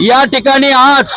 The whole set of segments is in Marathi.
या ठिकाणी आज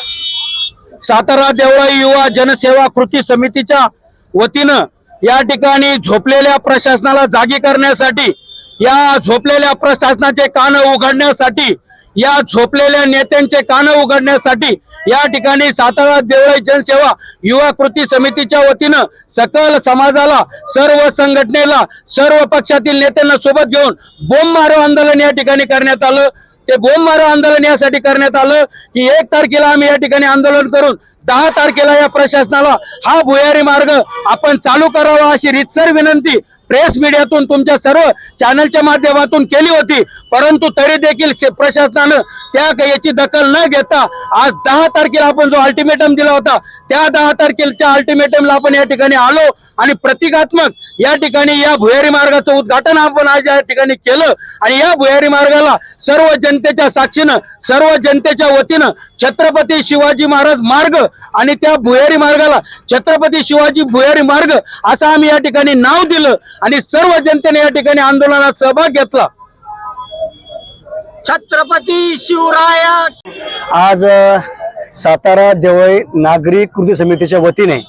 सातारा देवळाई युवा जनसेवा कृती समितीच्या वतीनं या ठिकाणी झोपलेल्या प्रशासनाला जागी करण्यासाठी या झोपलेल्या प्रशासनाचे कान उघडण्यासाठी या झोपलेल्या नेत्यांचे कान उघडण्यासाठी या ठिकाणी सातारा देवळाई जनसेवा युवा कृती समितीच्या वतीनं सकल समाजाला सर्व संघटनेला सर्व पक्षातील नेत्यांना सोबत घेऊन बोंब मारो आंदोलन या ठिकाणी करण्यात आलं. ते बोंबमारा आंदोलन यासाठी करण्यात आलं की एक तारखेला आम्ही या ठिकाणी आंदोलन करून दहा तारखेला या प्रशासनाला हा भुयारी मार्ग आपण चालू करावा अशी रितसर विनंती प्रेस मीडियातून तुमच्या सर्व चॅनलच्या माध्यमातून केली होती. परंतु तरी देखील प्रशासनानं त्या याची दखल न घेता आज दहा तारखेला आपण जो अल्टिमेटम दिला होता त्या दहा तारखेच्या अल्टिमेटमला आपण या ठिकाणी आलो आणि प्रतिकात्मक या ठिकाणी या भुयारी मार्गाचं उद्घाटन आपण आज या ठिकाणी केलं. आणि या भुयारी मार्गाला सर्व जनतेच्या साक्षीनं सर्व जनतेच्या वतीनं छत्रपती शिवाजी महाराज मार्ग आणि त्या भुयारी मार्गाला छत्रपती शिवाजी भुयारी मार्ग असं आम्ही या ठिकाणी नाव दिलं. आणि सर्व जनतेने या ठिकाणी आंदोलनात सहभाग घेतला. छत्रपती शिवराया. आज सातारा देवळी नागरिक कृती समितीच्या वतीने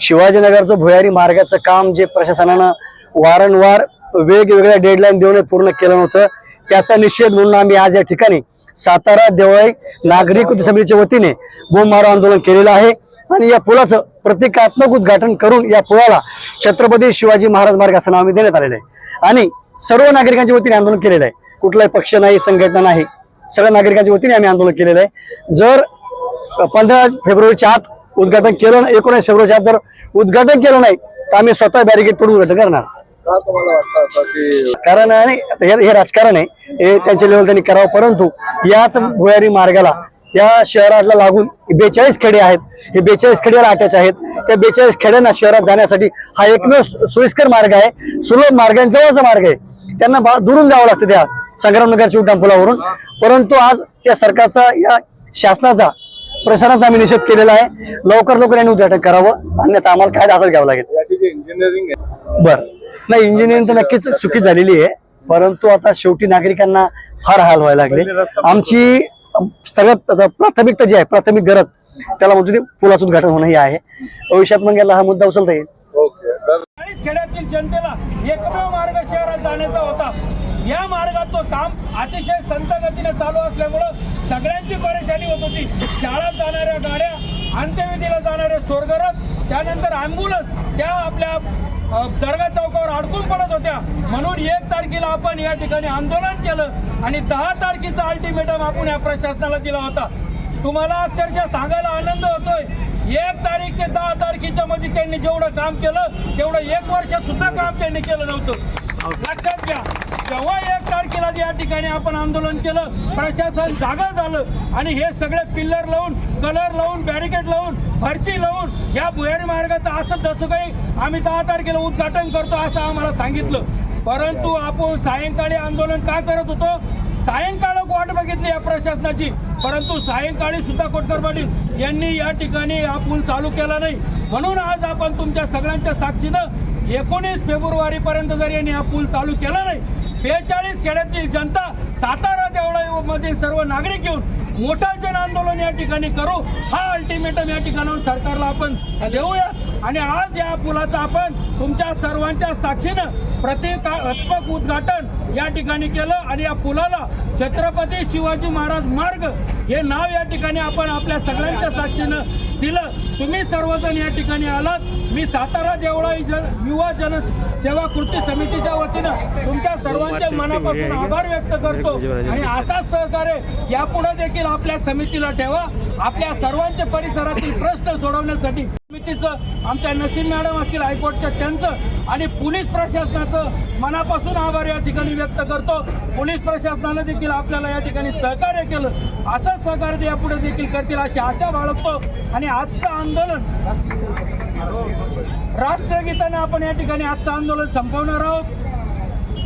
शिवाजीनगरचं भुयारी मार्गाचं काम जे प्रशासनानं वारंवार वेगवेगळ्या डेडलाईन देऊन पूर्ण केलं नव्हतं त्याचा निषेध म्हणून आम्ही आज या ठिकाणी सातारा देवळी नागरिक कृती समितीच्या वतीने बोंबमारो आंदोलन केलेलं आहे. आणि या पुलाचं प्रतिकात्मक उद्घाटन करून या पुलाला छत्रपती शिवाजी महाराज मार्ग असं नाव आम्ही देण्यात आलेलं आहे. आणि सर्व नागरिकांच्या वतीने आंदोलन केलेलं आहे. कुठलाही पक्ष नाही संघटना नाही सगळ्या नागरिकांच्या वतीने आम्ही आंदोलन केलेलं आहे. जर पंधरा फेब्रुवारीच्या आत उद्घाटन केलं नाही एकोणीस फेब्रुवारीच्या आत जर उद्घाटन केलं नाही तर आम्ही स्वतः बॅरिकेड तोडून उद्घाटन करणार. कारण हे हे राजकारण आहे. हे त्यांच्या लेवल त्यांनी करावं परंतु याच भुयारी मार्गाला या शहराला लागून बेचाळीस खेडे आहेत. हे बेचाळीस खेड्याला अटॅच आहेत. त्या बेचाळीस खेड्यांना शहरात जाण्यासाठी हा एकमेव सोयीस्कर मार्ग आहे. सुलभ मार्ग आहे जवळचा मार्ग आहे. त्यांना दुरून जावं लागतं त्या संग्रामनगरच्या उड्डाण पुलावरून परंतु आज त्या सरकारचा या शासनाचा प्रशासनाचा आम्ही निषेध केलेला आहे. लवकर लवकर यांनी उद्घाटन करावं. अन्यथा आम्हाला काय दाखल घ्यावं लागेल. इंजिनिअरिंग बर. नाही इंजिनिअरिंग तर नक्कीच चुकी झालेली आहे. परंतु आता शेवटी नागरिकांना फार हाल व्हायला लागले. आमची सगळ्यात प्राथमिकता जी आहे प्राथमिक गरज त्याला म्हणतो ते पुलाचं उद्घाटन होणं हे आहे. भविष्यात मग याला हा मुद्दा उचलता येईल. चाळीस खेड्यातील जनतेला एकमेव मार्ग शहरात जाण्याचा होता. या मार्गात तो काम अतिशय संत गतीने चालू असल्यामुळं सगळ्यांची परेशानी होत होती. शाळेत जाणाऱ्या गाड्या अंत्यविधीला जाणारे स्वर्गरथ त्यानंतर अँब्युलन्स त्या आपल्या दर्गा चौकावर अडकून पडत होत्या. म्हणून एक तारखेला आपण या ठिकाणी आंदोलन केलं आणि दहा तारखेचा अल्टिमेटम आपण या प्रशासनाला दिला होता. तुम्हाला अक्षरशः सांगायला आनंद होतोय. एक तारीख ते दहा तारखेच्या मध्ये त्यांनी जेवढं काम केलं तेवढं एक वर्षात सुद्धा काम त्यांनी केलं नव्हतं. लक्षात घ्या. जेव्हा एक तारखेला या ठिकाणी आपण आंदोलन केलं प्रशासन जागा झालं आणि हे सगळे पिल्लर लावून कलर लावून बॅरिकेड लावून फरची लावून या भुयारी मार्गाचं असं जसं काही आम्ही दहा तारखेला उद्घाटन करतो असं आम्हाला सांगितलं. परंतु आपण सायंकाळी आंदोलन का करत होतो? सायंकाळ वाट बघितली या प्रशासनाची. परंतु सायंकाळी सुद्धा कोटकर पाटील यांनी या ठिकाणी हा पूल चालू केला नाही. म्हणून आज आपण तुमच्या सगळ्यांच्या साक्षीनं एकोणीस फेब्रुवारी पर्यंत जर यांनी हा पूल चालू केला नाही बेचाळीस खेड्यातील जनता सातारा देवळा मधील सर्व नागरिक येऊन मोठा जन आंदोलन या ठिकाणी करू हा अल्टिमेटम या ठिकाणाहून सरकारला आपण देऊया. आणि आज या पुलाचं आपण तुमच्या सर्वांच्या साक्षीनं प्रतिकात्मक उद्घाटन या ठिकाणी केलं. आणि या पुलाला छत्रपती शिवाजी महाराज मार्ग हे नाव या ठिकाणी आपण आपल्या सगळ्यांच्या साक्षीनं दिलं. तुम्ही सर्वजण या ठिकाणी आलात. मी सातारा देवळाई जन युवा जन सेवा कृती समितीच्या वतीनं तुमच्या सर्वांच्या मनापासून आभार व्यक्त करतो. आणि असाच सहकार्य यापुढे देखील आपल्या समितीला ठेवा. आपल्या सर्वांच्या परिसरातील प्रश्न सोडवण्यासाठी समितीचं आमच्या नसीम मॅडम असतील हायकोर्टच्या त्यांचं आणि पोलीस प्रशासनाचं मनापासून आभार या ठिकाणी व्यक्त करतो. पोलीस प्रशासनानं देखील आपल्याला या ठिकाणी सहकार्य केलं. असंच सहकार्य ते यापुढे देखील करतील अशी आशा बाळगतो. आणि आजचं आंदोलन राष्ट्रगीताने आपण या ठिकाणी आजचं आंदोलन संपवणार आहोत.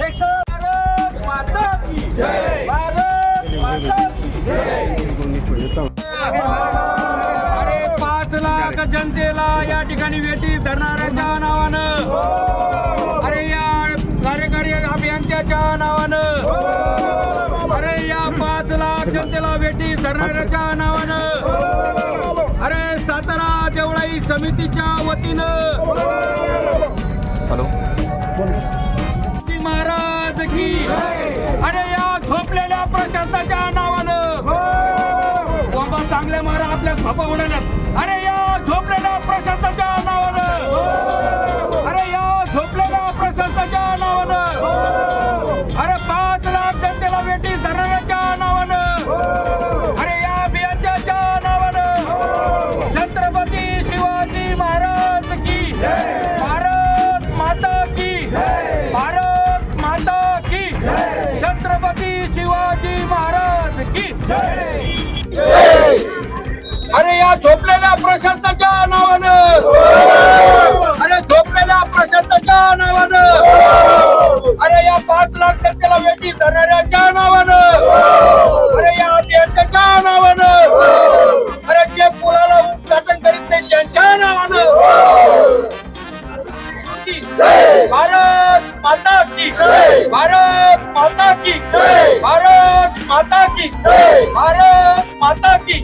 एक भारत माता भारत माता अरे पाच लाख जनतेला या ठिकाणी वेटी धरणाऱ्याच्या नावानं. अरे या कार्यक्रम अभियंत्याच्या नावानं. अरे या पाच लाख जनतेला भेटी धरणाऱ्याच्या नावानं. अरे सातारा देवळाई समितीच्या वतीनं. की महाराज की. अरे या झोपलेल्या प्रशासनाच्या नावानं. बाबा चांगले मारा आपल्या झोपा उडाल्यात. अरे या झोपलेल्या प्रशासनाच्या नावानं. झोपलेल्या प्रशासनाच्या नावानं. अरे झोपलेल्या प्रशासनाच्या नावानं. अरे या पाच लाख जनतेला वेटी धरणाऱ्याच्या नावानं. अरे या अभियंत्याच्या नावानं. अरे जे पुलाला उद्घाटन करीत नाही त्यांच्या नावानं. भारत माता की. भारत माता की. भारत माता की. भारत माता की.